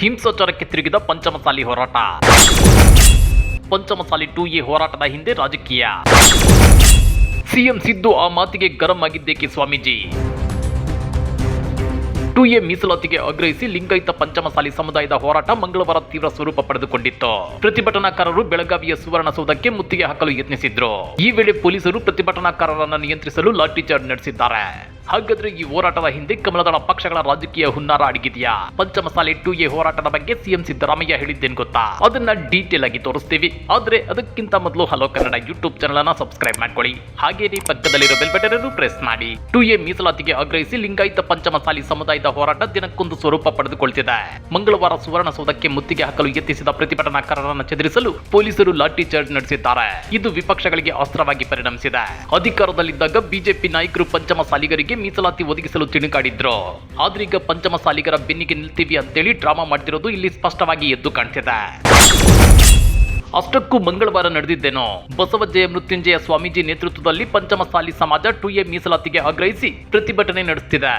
ಹಿಂಸಾಚಾರಕ್ಕೆ ತಿರುಗಿದ ಪಂಚಮಸಾಲಿ ಹೋರಾಟ. Panchamasali to A ಹೋರಾಟದ ಹಿಂದೆ ರಾಜಕೀಯ. ಸಿಎಂ ಸಿದ್ದು ಆ ಮಾತಿಗೆ ಗರಂ ಆಗಿದ್ದೇಕೆ ಸ್ವಾಮೀಜಿ? ಟು ಎ ಮೀಸಲಾತಿಗೆ ಆಗ್ರಹಿಸಿ ಲಿಂಗಾಯತ ಪಂಚಮಸಾಲಿ ಸಮುದಾಯದ ಹೋರಾಟ ಮಂಗಳವಾರ ತೀವ್ರ ಸ್ವರೂಪ ಪಡೆದುಕೊಂಡಿತ್ತು. ಪ್ರತಿಭಟನಾಕಾರರು ಬೆಳಗಾವಿಯ ಸುವರ್ಣಸೌಧಕ್ಕೆ ಮುತ್ತಿಗೆ ಹಾಕಲು ಯತ್ನಿಸಿದ್ರು. ಈ ವೇಳೆ ಪೊಲೀಸರು ಪ್ರತಿಭಟನಾಕಾರರನ್ನು ನಿಯಂತ್ರಿಸಲು ಲಾಠಿಚಾರ್ಜ್ ನಡೆಸಿದ್ದಾರೆ. ಹಾಗಾದ್ರೆ ಈ ಹೋರಾಟದ ಹಿಂದೆ ಕಮಲದಳ ಪಕ್ಷಗಳ ರಾಜಕೀಯ ಹುನ್ನಾರ ಅಡಗಿದೆಯಾ? ಪಂಚಮಸಾಲೆ ಟು ಎ ಹೋರಾಟದ ಬಗ್ಗೆ ಸಿಎಂ ಸಿದ್ದರಾಮಯ್ಯ ಹೇಳಿದ್ದೇನು ಗೊತ್ತಾ? ಅದನ್ನ ಡೀಟೇಲ್ ಆಗಿ ತೋರಿಸ್ತೀವಿ. ಆದ್ರೆ ಅದಕ್ಕಿಂತ ಮೊದಲು ಹಲೋ ಕನ್ನಡ ಯೂಟ್ಯೂಬ್ ಚಾನಲ್ ಅನ್ನ ಸಬ್ಸ್ಕ್ರೈಬ್ ಮಾಡ್ಕೊಳ್ಳಿ. ಹಾಗೇನೇ ಪಕ್ಕದಲ್ಲಿರೋ ಬೆಲ್ ಬಟನ್ ಅನ್ನು ಪ್ರೆಸ್ ಮಾಡಿ. ಟು ಎ ಮೀಸಲಾತಿಗೆ ಆಗ್ರಹಿಸಿ ಲಿಂಗಾಯತ ಪಂಚಮಸಾಲಿ ಸಮುದಾಯದ ಹೋರಾಟ ದಿನಕ್ಕೊಂದು ಸ್ವರೂಪ ಪಡೆದುಕೊಳ್ತಿದೆ. ಮಂಗಳವಾರ ಸುವರ್ಣಸೌಧಕ್ಕೆ ಮುತ್ತಿಗೆ ಹಾಕಲು ಯತ್ನಿಸಿದ ಪ್ರತಿಭಟನಾಕಾರರನ್ನು ಚದುರಿಸಲು ಪೊಲೀಸರು ಲಾಠಿ ಚಾರ್ಜ್ ನಡೆಸಿದ್ದಾರೆ. ಇದು ವಿಪಕ್ಷಗಳಿಗೆ ಅಸ್ತ್ರವಾಗಿ ಪರಿಣಮಿಸಿದೆ. ಅಧಿಕಾರದಲ್ಲಿದ್ದಾಗ ಬಿಜೆಪಿ ನಾಯಕರು ಪಂಚಮಸಾಲಿಗರಿಗೆ ಮೀಸಲಾತಿ ಒದಗಿಸಲು ತಿಣುಕಾಡಿದ್ರು ಆದ್ರೀಗ ಪಂಚಮಸಾಲಿಗರ ಬೆನ್ನಿಗೆ ನಿಲ್ತೀವಿ ಅಂತೇಳಿ ಡ್ರಾಮಾ ಮಾಡ್ತಿರೋದು ಇಲ್ಲಿ ಸ್ಪಷ್ಟವಾಗಿ ಎದ್ದು ಕಾಣ್ತಿದೆ. ಅಷ್ಟಕ್ಕೂ ಮಂಗಳವಾರ ನಡೆದಿದ್ದೇನೋ. ಬಸವಜಯ ಮೃತ್ಯುಂಜಯ ಸ್ವಾಮೀಜಿ ನೇತೃತ್ವದಲ್ಲಿ ಪಂಚಮಸಾಲಿ ಸಮಾಜ ಟು ಎ ಮೀಸಲಾತಿಗೆ ಆಗ್ರಹಿಸಿ ಪ್ರತಿಭಟನೆ ನಡೆಸುತ್ತಿದೆ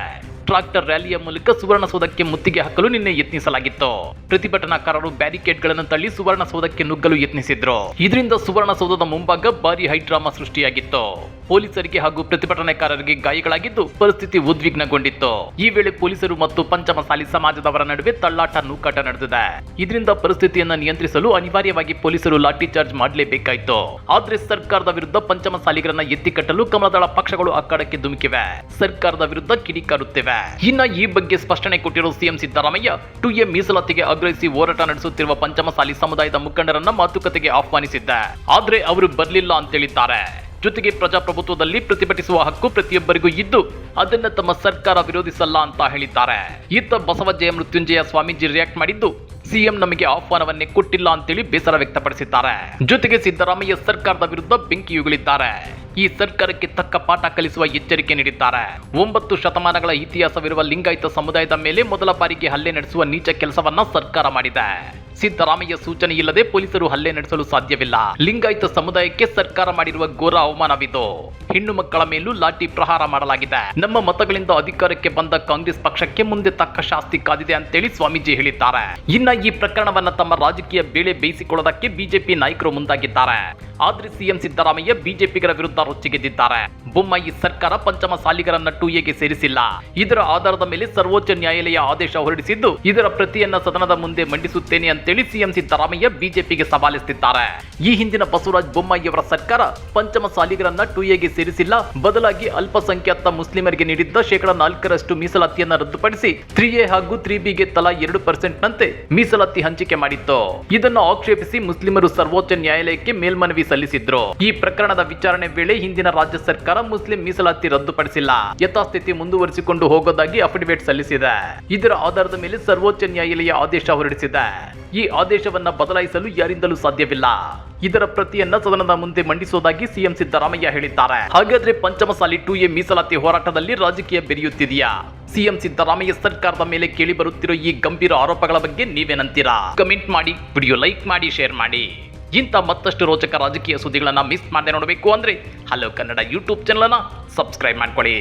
ಟ್ರಾಕ್ಟರ್ ರ್ಯಾಲಿಯ ಮೂಲಕ ಸುವರ್ಣಸೌಧಕ್ಕೆ ಮುತ್ತಿಗೆ ಹಾಕಲು ನಿನ್ನೆ ಯತ್ನಿಸಲಾಗಿತ್ತು. ಪ್ರತಿಭಟನಾಕಾರರು ಬ್ಯಾರಿಕೇಡ್ಗಳನ್ನು ತಳ್ಳಿ ಸುವರ್ಣಸೌಧಕ್ಕೆ ನುಗ್ಗಲು ಯತ್ನಿಸಿದ್ರು. ಇದರಿಂದ ಸುವರ್ಣಸೌಧದ ಮುಂಭಾಗ ಭಾರಿ ಹೈಡ್ರಾಮಾ ಸೃಷ್ಟಿಯಾಗಿತ್ತು. ಪೊಲೀಸರಿಗೆ ಹಾಗೂ ಪ್ರತಿಭಟನಾಕಾರರಿಗೆ ಗಾಯಗಳಾಗಿದ್ದು ಪರಿಸ್ಥಿತಿ ಉದ್ವಿಗ್ನಗೊಂಡಿತ್ತು. ಈ ವೇಳೆ ಪೊಲೀಸರು ಮತ್ತು ಪಂಚಮಸಾಲಿ ಸಮಾಜದವರ ನಡುವೆ ತಳ್ಳಾಟ ನೂಕಾಟ ನಡೆದಿದೆ. ಇದರಿಂದ ಪರಿಸ್ಥಿತಿಯನ್ನ ನಿಯಂತ್ರಿಸಲು ಅನಿವಾರ್ಯವಾಗಿ ಪೊಲೀಸರು ಲಾಠಿ ಚಾರ್ಜ್ ಮಾಡಲೇಬೇಕಾಯಿತು. ಆದ್ರೆ ಸರ್ಕಾರದ ವಿರುದ್ಧ ಪಂಚಮಸಾಲಿಗರನ್ನ ಎತ್ತಿಕಟ್ಟಲು ಕಮಲದಳ ಪಕ್ಷಗಳು ಅಕ್ಕಡಕ್ಕೆ ಧುಮುಕಿವೆ. ಸರ್ಕಾರದ ವಿರುದ್ಧ ಕಿಡಿಕಾರುತ್ತಿವೆ. ಇನ್ನ ಈ ಬಗ್ಗೆ ಸ್ಪಷ್ಟನೆ ಕೊಟ್ಟಿರುವ ಸಿಎಂ ಸಿದ್ದರಾಮಯ್ಯ ಟು ಎ ಮೀಸಲಾತಿಗೆ ಆಗ್ರಹಿಸಿ ಹೋರಾಟ ನಡೆಸುತ್ತಿರುವ ಪಂಚಮಸಾಲಿ ಸಮುದಾಯದ ಮುಖಂಡರನ್ನ ಮಾತುಕತೆಗೆ ಆಹ್ವಾನಿಸಿದ್ದ. ಆದ್ರೆ ಅವರು ಬರಲಿಲ್ಲ ಅಂತೇಳಿದ್ದಾರೆ. ಜೊತೆಗೆ ಪ್ರಜಾಪ್ರಭುತ್ವದಲ್ಲಿ ಪ್ರತಿಭಟಿಸುವ ಹಕ್ಕು ಪ್ರತಿಯೊಬ್ಬರಿಗೂ ಇದ್ದು, ಅದನ್ನ ತಮ್ಮ ಸರ್ಕಾರ ವಿರೋಧಿಸಲ್ಲ ಅಂತ ಹೇಳಿದ್ದಾರೆ. ಇತ್ತ ಬಸವಜಯ ಮೃತ್ಯುಂಜಯ ಸ್ವಾಮೀಜಿ ರಿಯಾಕ್ಟ್ ಮಾಡಿದ್ದು ಸಿಎಂ ನಮಗೆ ಆಹ್ವಾನವನ್ನೇ ಕೊಟ್ಟಿಲ್ಲ ಅಂತೇಳಿ ಬೇಸರ ವ್ಯಕ್ತಪಡಿಸಿದ್ದಾರೆ. ಜೊತೆಗೆ ಸಿದ್ದರಾಮಯ್ಯ ಸರ್ಕಾರದ ವಿರುದ್ಧ ಬೆಂಕಿಯುಗಳಿದ್ದಾರೆ ಈ ಸರ್ಕಾರಕ್ಕೆ ತಕ್ಕ ಪಾಠ ಕಲಿಸುವ ಎಚ್ಚರಿಕೆ ನೀಡಿದ್ದಾರೆ. ಒಂಬತ್ತು ಶತಮಾನಗಳ ಇತಿಹಾಸವಿರುವ ಲಿಂಗಾಯತ ಸಮುದಾಯದ ಮೇಲೆ ಮೊದಲ ಬಾರಿಗೆ ಹಲ್ಲೆ ನಡೆಸುವ ನೀಚ ಕೆಲಸವನ್ನ ಸರ್ಕಾರ ಮಾಡಿದೆ. ಸಿದ್ದರಾಮಯ್ಯ ಸೂಚನೆ ಇಲ್ಲದೆ ಪೊಲೀಸರು ಹಲ್ಲೆ ನಡೆಸಲು ಸಾಧ್ಯವಿಲ್ಲ. ಲಿಂಗಾಯತ ಸಮುದಾಯಕ್ಕೆ ಸರ್ಕಾರ ಮಾಡಿರುವ ಘೋರ ಅವಮಾನವಿದು. ಹೆಣ್ಣು ಮಕ್ಕಳ ಮೇಲೂ ಲಾಠಿ ಪ್ರಹಾರ ಮಾಡಲಾಗಿದೆ. ನಮ್ಮ ಮತಗಳಿಂದ ಅಧಿಕಾರಕ್ಕೆ ಬಂದ ಕಾಂಗ್ರೆಸ್ ಪಕ್ಷಕ್ಕೆ ಮುಂದೆ ತಕ್ಕ ಶಾಸ್ತಿ ಕಾದಿದೆ ಅಂತೇಳಿ ಸ್ವಾಮೀಜಿ ಹೇಳಿದ್ದಾರೆ. ಇನ್ನ ಈ ಪ್ರಕರಣವನ್ನ ತಮ್ಮ ರಾಜಕೀಯ ಬೇಳೆ ಬೇಯಿಸಿಕೊಳ್ಳೋದಕ್ಕೆ ಬಿಜೆಪಿ ನಾಯಕರು ಮುಂದಾಗಿದ್ದಾರೆ. ಆದ್ರೆ ಸಿಎಂ ಸಿದ್ದರಾಮಯ್ಯ ಬಿಜೆಪಿಗರ ವಿರುದ್ಧ ರೊಚ್ಚಿಗೆದ್ದಿದ್ದಾರೆ. ಬೊಮ್ಮಾಯಿ ಸರ್ಕಾರ ಪಂಚಮ ಸಾಲಿಗರನ್ನ ಟು ಎಗೆ ಸೇರಿಸಿಲ್ಲ? ಇದರ ಆಧಾರದ ಮೇಲೆ ಸರ್ವೋಚ್ಚ ನ್ಯಾಯಾಲಯ ಆದೇಶ ಹೊರಡಿಸಿದ್ದು, ಇದರ ಪ್ರತಿಯನ್ನ ಸದನದ ಮುಂದೆ ಮಂಡಿಸುತ್ತೇನೆ ಅಂತೇಳಿ ಸಿಎಂ ಸಿದ್ದರಾಮಯ್ಯ ಬಿಜೆಪಿಗೆ ಸವಾಲಿಸುತ್ತಿದ್ದಾರೆ ಈ ಹಿಂದಿನ ಬಸವರಾಜ ಬೊಮ್ಮಾಯಿಯವರ ಸರ್ಕಾರ ಪಂಚಮ ಸಾಲಿಗರನ್ನ ಟು ಎಗೆ ಸೇರಿಸಿಲ್ಲ ಬದಲಾಗಿ ಅಲ್ಪಸಂಖ್ಯಾತ ಮುಸ್ಲಿಮರಿಗೆ ನೀಡಿದ್ದ ಶೇಕಡಾ ನಾಲ್ಕರಷ್ಟು ಮೀಸಲಾತಿಯನ್ನು ರದ್ದುಪಡಿಸಿ ತ್ರೀ ಎ ಹಾಗೂ ತ್ರೀ ಬಿಗೆ ತಲಾ ಎರಡು ಪರ್ಸೆಂಟ್ ನಂತೆ ಮೀಸಲಾತಿ ಹಂಚಿಕೆ ಮಾಡಿತ್ತು. ಇದನ್ನು ಆಕ್ಷೇಪಿಸಿ ಮುಸ್ಲಿಮರು ಸರ್ವೋಚ್ಚ ನ್ಯಾಯಾಲಯಕ್ಕೆ ಮೇಲ್ಮನವಿ ಸಲ್ಲಿಸಿದ್ರು. ಈ ಪ್ರಕರಣದ ವಿಚಾರಣೆ ವೇಳೆ ಹಿಂದಿನ ರಾಜ್ಯ ಸರ್ಕಾರ ಮುಸ್ಲಿಂ ಮೀಸಲಾತಿ ರದ್ದುಪಡಿಸಿಲ್ಲ. ಯಥಾಸ್ಥಿತಿ ಮುಂದುವರಿಸಿಕೊಂಡು ಹೋಗೋದಾಗಿ ಅಫಿಡವಿಟ್ ಸಲ್ಲಿಸಿದೆ. ಇದರ ಆಧಾರದ ಮೇಲೆ ಸರ್ವೋಚ್ಚ ನ್ಯಾಯಾಲಯ ಆದೇಶ ಹೊರಡಿಸಿದೆ. ಈ ಆದೇಶವನ್ನ ಬದಲಾಯಿಸಲು ಯಾರಿಂದಲೂ ಸಾಧ್ಯವಿಲ್ಲ. ಇದರ ಪ್ರತಿಯನ್ನ ಸದನದ ಮುಂದೆ ಮಂಡಿಸೋದಾಗಿ ಸಿಎಂ ಸಿದ್ದರಾಮಯ್ಯ ಹೇಳಿದ್ದಾರೆ. ಹಾಗಾದ್ರೆ ಪಂಚಮಸಾಲಿ ಟು ಎ ಮೀಸಲಾತಿ ಹೋರಾಟದಲ್ಲಿ ರಾಜಕೀಯ ಬೆರೆಯುತ್ತಿದೆಯಾ? ಸಿಎಂ ಸಿದ್ದರಾಮಯ್ಯ ಸರ್ಕಾರದ ಮೇಲೆ ಕೇಳಿ ಬರುತ್ತಿರೋ ಈ ಗಂಭೀರ ಆರೋಪಗಳ ಬಗ್ಗೆ ನೀವೇನಂತೀರಾ? ಕಮೆಂಟ್ ಮಾಡಿ, ವಿಡಿಯೋ ಲೈಕ್ ಮಾಡಿ, ಶೇರ್ ಮಾಡಿ. ಇಂಥ ಮತ್ತಷ್ಟು ರೋಚಕ ರಾಜಕೀಯ ಸುದ್ದಿಗಳನ್ನ ಮಿಸ್ ಮಾಡದೆ ನೋಡಬೇಕು ಅಂದ್ರೆ ಹಲೋ ಕನ್ನಡ ಯೂಟ್ಯೂಬ್ ಚಾನಲ್ ಅನ್ನ ಸಬ್ಸ್ಕ್ರೈಬ್ ಮಾಡ್ಕೊಳ್ಳಿ.